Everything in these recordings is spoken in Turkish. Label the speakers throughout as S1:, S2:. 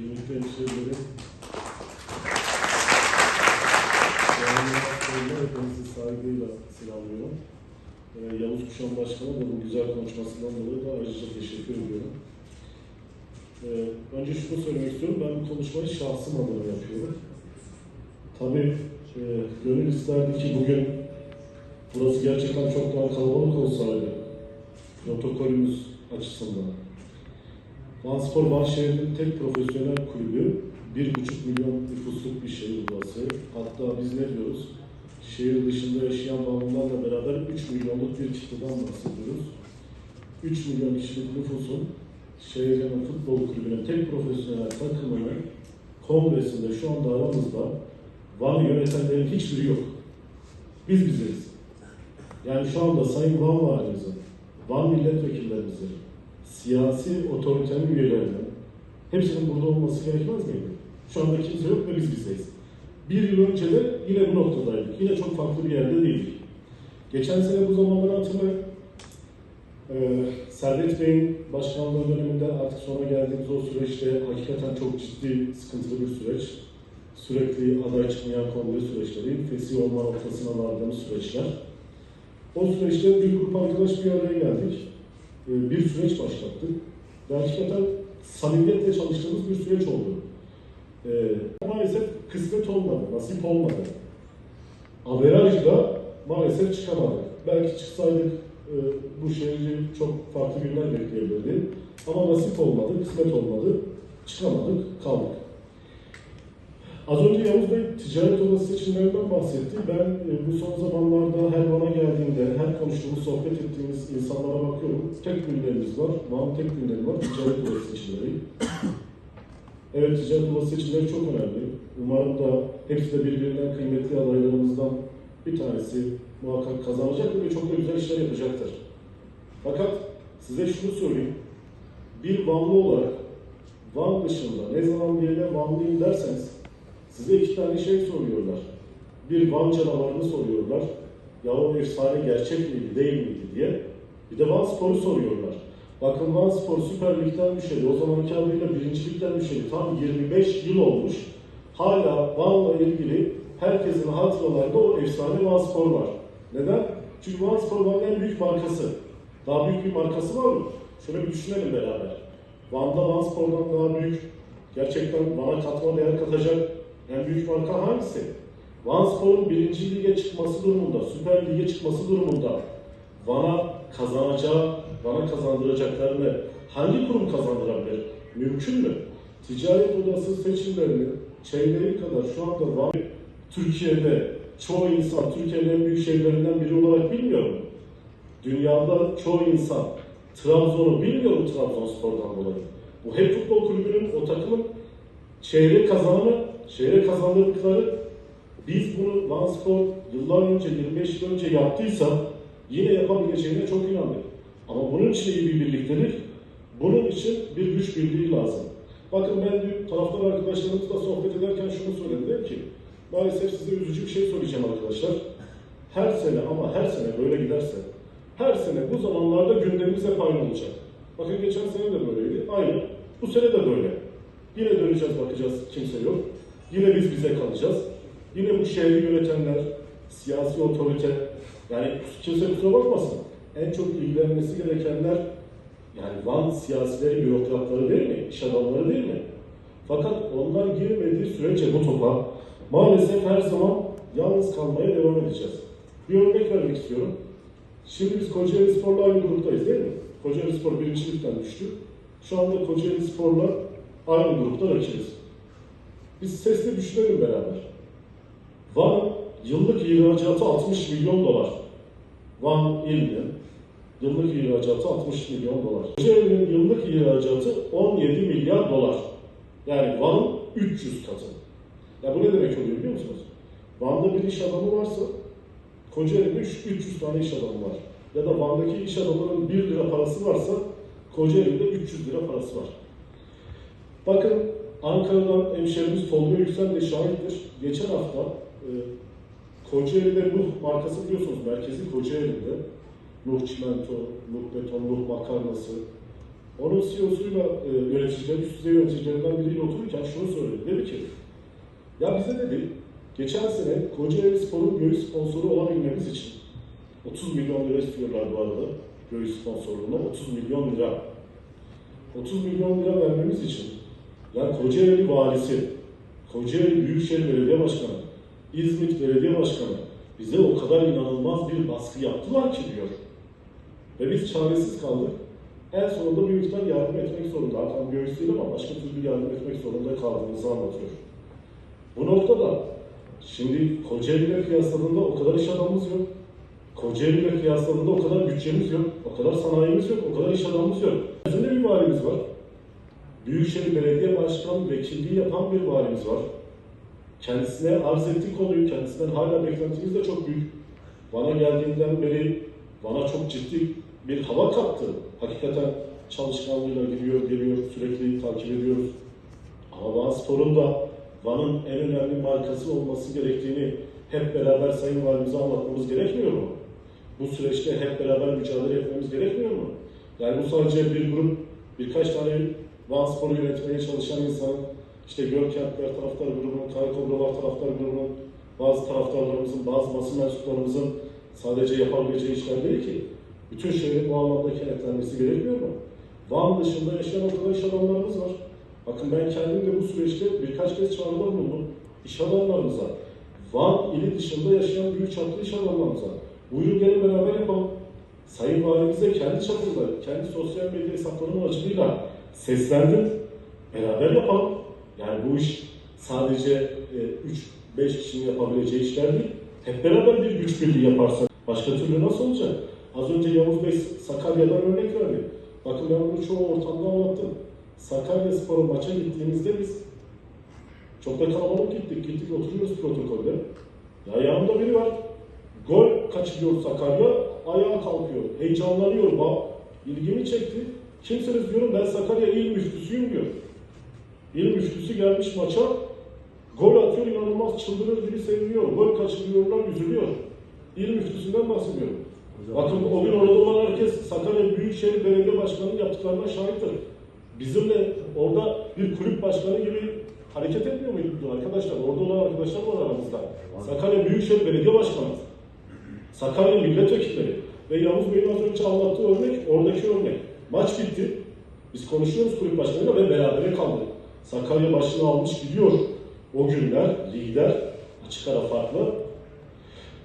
S1: Kıymetli hemşehrilerim, değerli hepinizi saygıyla selamlıyorum. Ee, Yavuz Kuşan Başkan'a da bu güzel konuşmasından dolayı da ayrıca teşekkür ediyorum. Ee, önce şunu söylemek istiyorum, ben bu konuşmayı şahsım adına yapıyorum. Tabii e, gönül isterdi ki bugün burası gerçekten çok daha kalabalık olsaydı, protokolümüz açısından. Vanspor Van şehrinin tek profesyonel kulübü. Bir buçuk milyon nüfusluk bir şehir burası. Hatta biz ne diyoruz? Şehir dışında yaşayan Vanlılarla beraber 3 milyonluk bir kitleden bahsediyoruz. 3 milyon kişilik nüfusun şehrin futbol kulübünün tek profesyonel takımının kongresinde şu anda aramızda Van'ı yönetenlerin hiçbiri yok. Biz bizeyiz. Yani şu anda Sayın Van Valimizin, Van milletvekillerimizin, siyasi otoritenin üyelerinin hepsinin burada olması gerekmez miydi? Şu anda kimse yok ve biz bizeyiz. Bir yıl önce de yine bu noktadaydık. Yine çok farklı bir yerde değildik. Geçen sene bu zamanları hatırlayın. Ee, Servet Bey'in başkanlığı döneminde artık sonra geldiğimiz o süreçte hakikaten çok ciddi, sıkıntılı bir süreç. Sürekli aday çıkmayan kongre süreçleri, fesih olma noktasına vardığımız süreçler. O süreçte bir grup arkadaş bir araya geldik. Ee, bir süreç başlattık. Ve hakikaten samimiyetle çalıştığımız bir süreç oldu. Ee, maalesef kısmet olmadı, nasip olmadı. Averajda maalesef çıkamadık. Belki çıksaydık e, bu şehri çok farklı günler bekleyebilirdi. Ama nasip olmadı, kısmet olmadı. Çıkamadık, kaldık. Az önce Yavuz Bey ticaret odası seçimlerinden bahsetti. Ben e, bu son zamanlarda her bana geldiğimde, her konuştuğumuz, sohbet ettiğimiz insanlara bakıyorum. Tek gündemimiz var. Van tek gündemi var. Ticaret odası seçimleri. Evet ticaret odası seçimleri çok önemli. Umarım da hepsi de birbirinden kıymetli adaylarımızdan bir tanesi muhakkak kazanacaktır ve çok da güzel işler yapacaktır. Fakat size şunu söyleyeyim. Bir Vanlı olarak Van dışında ne zaman birine Vanlıyım derseniz size iki tane şey soruyorlar. Bir Van canavarını soruyorlar. Ya o efsane gerçek miydi, değil miydi diye. Bir de Van Spor'u soruyorlar. Bakın Van Spor Süper Lig'den düşeli, o zamanki adıyla birincilikten düşeli tam 25 yıl olmuş. Hala Van'la ilgili herkesin hatıralarında o efsane Van Spor var. Neden? Çünkü Van Spor Van'ın en büyük markası. Daha büyük bir markası var mı? Şöyle bir düşünelim beraber. Van'da Van Spor'dan daha büyük, gerçekten Van'a katma değer katacak en büyük marka hangisi? Van Spor'un birinci lige çıkması durumunda, Süper Lig'e çıkması durumunda Van'a kazanacağı, Van'a kazandıracaklarını hangi kurum kazandırabilir? Mümkün mü? Ticaret odası seçimlerini çeyreği kadar şu anda Van Türkiye'de çoğu insan Türkiye'nin en büyük şehirlerinden biri olarak bilmiyor mu? Dünyada çoğu insan Trabzon'u bilmiyor mu Trabzonspor'dan dolayı? Bu hep futbol kulübünün, o takımın çeyrek kazananı, çeyrek kazandıkları biz bunu Van Spor yıllar önce, 25 yıl önce yaptıysa yine yapabileceğine çok inandık. Ama bunun için iyi bir birliktelik, bunun için bir güç birliği lazım. Bakın ben dün taraftar arkadaşlarımızla sohbet ederken şunu söyledim. Ki, maalesef size üzücü bir şey söyleyeceğim arkadaşlar. Her sene ama her sene böyle giderse, her sene bu zamanlarda gündemimiz hep aynı olacak. Bakın geçen sene de böyleydi, aynı. Bu sene de böyle. Yine döneceğiz bakacağız kimse yok. Yine biz bize kalacağız. Yine bu şehri yönetenler, siyasi otorite, yani kimse kusura bakmasın. En çok ilgilenmesi gerekenler yani Van siyasileri, bürokratları değil mi? İş adamları değil mi? Fakat onlar girmediği sürece bu topa maalesef her zaman yalnız kalmaya devam edeceğiz. Bir örnek vermek istiyorum. Şimdi biz Kocaeli Spor'la aynı gruptayız değil mi? Kocaeli Spor birincilikten düştü. Şu anda Kocaeli Spor'la aynı grupta rakibiz. Biz sesli düşünelim beraber. Van yıllık ihracatı 60 milyon dolar. Van ilinin yıllık ihracatı 60 milyon dolar. Kocaeli'nin yıllık ihracatı 17 milyar dolar. Yani Van'ın 300 katı. Ya bu ne demek oluyor biliyor musunuz? Van'da bir iş adamı varsa Kocaeli'de 300 tane iş adamı var. Ya da Van'daki iş adamının 1 lira parası varsa Kocaeli'de 300 lira parası var. Bakın Ankara'dan hemşerimiz Tolga Yüksel de şahittir. Geçen hafta e, Kocaeli'de Nuh markası biliyorsunuz merkezi Kocaeli'de. Nuh çimento, Nuh beton, Nuh makarnası. Onun CEO'suyla e, yöneticileri, üst düzey yöneticilerinden biriyle otururken şunu söyledi. Dedi ki, ya bize dedi, geçen sene Kocaeli Spor'un göğüs sponsoru olabilmemiz için 30 milyon lira istiyorlar bu arada göğüs sponsorluğuna 30 milyon lira. 30 milyon lira vermemiz için ya Kocaeli valisi, Kocaeli Büyükşehir Belediye Başkanı, İzmit Belediye Başkanı bize o kadar inanılmaz bir baskı yaptılar ki diyor. Ve biz çaresiz kaldık. En sonunda bir miktar yardım etmek zorunda. Hakan göğüs değil ama başka türlü yardım etmek zorunda kaldığımızı anlatıyor. Bu noktada şimdi Kocaeli ile kıyasladığında o kadar iş adamımız yok. Kocaeli ile kıyasladığında o kadar bütçemiz yok, o kadar sanayimiz yok, o kadar iş adamımız yok. Bizim de bir valimiz var. Büyükşehir Belediye Başkan vekilliği yapan bir valimiz var. Kendisine arz ettik konuyu, kendisinden hala beklentimiz de çok büyük. Bana geldiğinden beri bana çok ciddi bir hava kattı. Hakikaten çalışkanlığıyla gidiyor, geliyor, sürekli takip ediyoruz. Ama Van Spor'un da Van'ın en önemli markası olması gerektiğini hep beraber Sayın Valimize anlatmamız gerekmiyor mu? Bu süreçte hep beraber mücadele etmemiz gerekmiyor mu? Yani bu sadece bir grup, birkaç tane Van Spor'u yönetmeye çalışan insan, işte Gölkentler taraftar grubunun, Karakobralar taraftar grubunun, bazı taraftarlarımızın, bazı basın mensuplarımızın sadece yapabileceği işler değil ki. Bütün şehrin bu anlamda kenetlenmesi gerekmiyor mu? Van dışında yaşayan o iş adamlarımız var. Bakın ben kendim de bu süreçte birkaç kez çağrıda bulundum. İş adamlarımıza, Van ili dışında yaşayan büyük çaplı iş adamlarımıza. Buyurun gelin beraber yapalım. Sayın Valimize kendi çapında, kendi sosyal medya hesaplarının aracılığıyla seslendim. Beraber yapalım. Yani bu iş sadece 3-5 kişinin yapabileceği işler değil. Hep beraber bir güç birliği yaparsak başka türlü nasıl olacak? Az önce Yavuz Bey Sakarya'dan örnek verdi. Bakın ben bunu çoğu ortamda anlattım. Sakarya Spor'a maça gittiğimizde biz çok da kalabalık gittik. Gittik oturuyoruz protokolde. Ya yanımda biri var. Gol kaçırıyor Sakarya. Ayağa kalkıyor. Heyecanlanıyor. Bak ilgimi çekti. Kimsiniz diyorum ben Sakarya il müftüsüyüm diyor. İl müftüsü gelmiş maça. Gol atıyor inanılmaz çıldırır gibi seviniyor. Gol kaçırıyorlar üzülüyor. İl müftüsünden bahsediyorum. Bakın o gün orada olan herkes Sakarya Büyükşehir Belediye Başkanı'nın yaptıklarına şahittir. Bizimle orada bir kulüp başkanı gibi hareket etmiyor muydu arkadaşlar? Orada olan arkadaşlar var aramızda. Sakarya Büyükşehir Belediye Başkanı, Sakarya Milletvekilleri ve Yavuz Bey'in az önce anlattığı örnek, oradaki örnek. Maç bitti. Biz konuşuyoruz kulüp başkanıyla ve berabere kaldık. Sakarya başını almış gidiyor. O günler lider, açık ara farklı.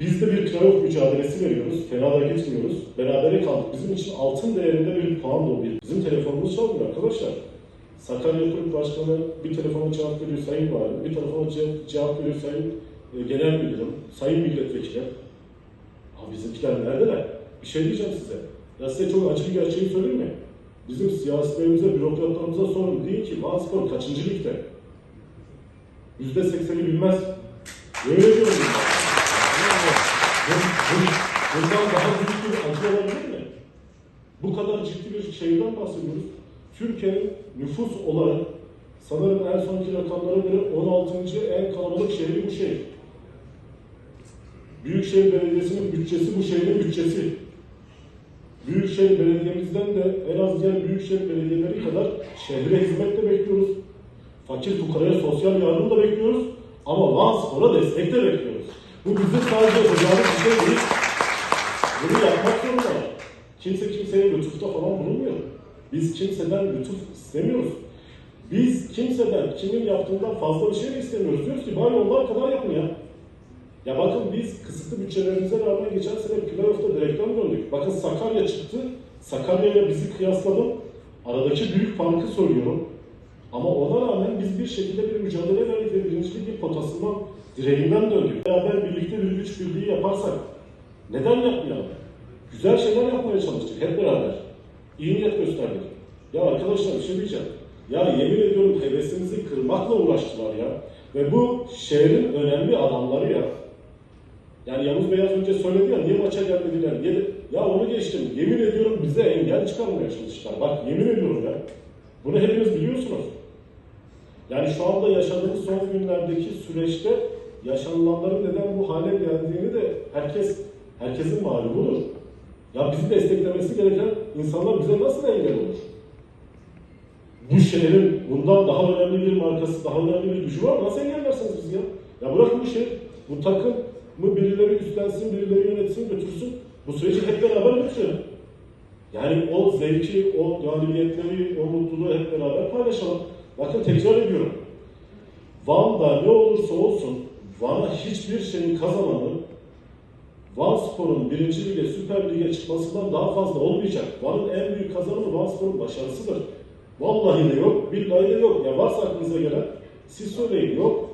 S1: Biz de bir playoff mücadelesi veriyoruz. Fena da gitmiyoruz. Berabere kaldık. Bizim için altın değerinde bir puan da bir. Bizim telefonumuz çalmıyor arkadaşlar. Sakarya Kulüp Başkanı bir telefona cevap veriyor Sayın Valim, bir telefona ce- cevap veriyor Sayın e, Genel Müdürüm, Sayın Milletvekili. Abi bizimkiler neredeler? Bir şey diyeceğim size. Ya size çok acı bir gerçeği söyleyeyim mi? Bizim siyasilerimize, bürokratlarımıza sorun. Deyin ki Van Spor kaçıncı ligde? Yüzde sekseni bilmez. Öyle diyorum. Bu- bu- Bundan daha büyük bir acı olabilir mi? Bu kadar ciddi bir şehirden bahsediyoruz. Türkiye'nin nüfus olarak sanırım en sonki rakamlara göre 16. en kalabalık şehri bu şehir. Büyükşehir Belediyesi'nin bütçesi bu şehrin bütçesi. Büyükşehir Belediye'mizden de en az diğer büyükşehir belediyeleri kadar şehre hizmet de bekliyoruz. Fakir fukaraya sosyal yardım da bekliyoruz. Ama Van Spor'a destek de bekliyoruz. Bu bizim sadece yapacağımız bir şey değil. Bunu yapmak zorunda. Kimse kimseye lütufta falan bulunmuyor. Biz kimseden lütuf istemiyoruz. Biz kimseden kimin yaptığından fazla bir şey istemiyoruz. Diyoruz ki bari onlar kadar yapın ya. Ya bakın biz kısıtlı bütçelerimize rağmen geçen sene playoff'ta direkten döndük. Bakın Sakarya çıktı. Sakarya ile bizi kıyasladım. Aradaki büyük farkı söylüyorum. Ama ona rağmen biz bir şekilde bir mücadele verdik ve birincilik bir potasından, direğinden döndük. Beraber birlikte bir güç birliği yaparsak neden yapmayalım? Güzel şeyler yapmaya çalıştık hep beraber. İyi niyet gösterdik. Ya arkadaşlar bir şey diyeceğim. Ya yemin ediyorum hevesimizi kırmakla uğraştılar ya. Ve bu şehrin önemli adamları ya. Yani Yavuz Bey az önce söyledi ya niye maça gelmediler de- Ya onu geçtim. Yemin ediyorum bize engel çıkarmaya çalıştılar. Bak yemin ediyorum ya. Bunu hepiniz biliyorsunuz. Yani şu anda yaşadığımız son günlerdeki süreçte yaşanılanların neden bu hale geldiğini de herkes herkesin malumudur. Ya bizi desteklemesi gereken insanlar bize nasıl engel olur? bu şehrin bundan daha önemli bir markası, daha önemli bir gücü var. Nasıl engellersiniz bizi ya? Ya bırakın bu şehir, bu takım mı birileri üstlensin, birileri yönetsin, götürsün. Bu süreci hep beraber götürelim. Yani o zevki, o galibiyetleri, o mutluluğu hep beraber paylaşalım. Bakın tekrar ediyorum. Van'da ne olursa olsun Van'a hiçbir şeyin kazananı Van Spor'un birinci lige, Süper Lig'e çıkmasından daha fazla olmayacak. Van'ın en büyük kazanımı Van Spor'un başarısıdır. Vallahi de yok, billahi de yok. Ya varsa aklınıza gelen siz söyleyin yok.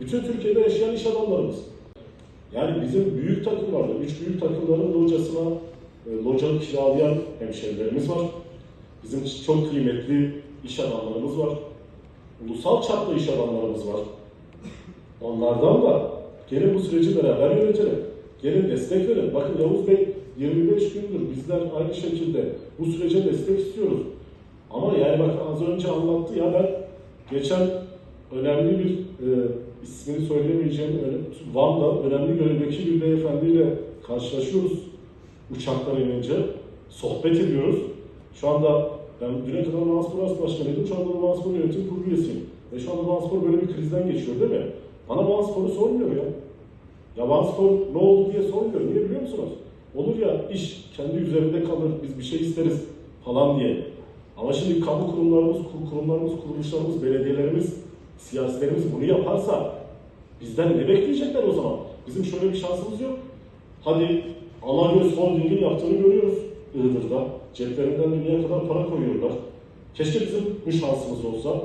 S1: Bütün Türkiye'de yaşayan iş adamlarımız. Yani bizim büyük takımlarda, üç büyük takımların locasına e, localı kiralayan hemşerilerimiz var. Bizim çok kıymetli iş adamlarımız var. Ulusal çapta iş adamlarımız var. Onlardan da gelin bu süreci beraber yönetelim. Gelin destek verin. Bakın Yavuz Bey 25 gündür bizler aynı şekilde bu sürece destek istiyoruz. Ama yani bakın az önce anlattı ya ben geçen önemli bir e, ismini söyleyemeyeceğim öyle, Van'da önemli görevdeki bir beyefendiyle karşılaşıyoruz uçaktan inince. Sohbet ediyoruz. Şu anda ben düne kadar Manspor As Başkanıydım. Şu anda Manspor Yönetim Kurulu üyesiyim. Ve şu anda Manspor böyle bir krizden geçiyor değil mi? Bana Manspor'u sormuyor ya. Ya Manspor ne oldu diye sormuyor. Niye biliyor musunuz? Olur ya iş kendi üzerinde kalır, biz bir şey isteriz falan diye. Ama şimdi kamu kurumlarımız, kur- kurumlarımız, kuruluşlarımız, belediyelerimiz, siyasilerimiz bunu yaparsa bizden ne bekleyecekler o zaman? Bizim şöyle bir şansımız yok. Hadi Alagöz Holding'in yaptığını görüyoruz Iğdır'da. Ceplerinden dünyaya kadar para koyuyorlar. Keşke bizim bu şansımız olsa.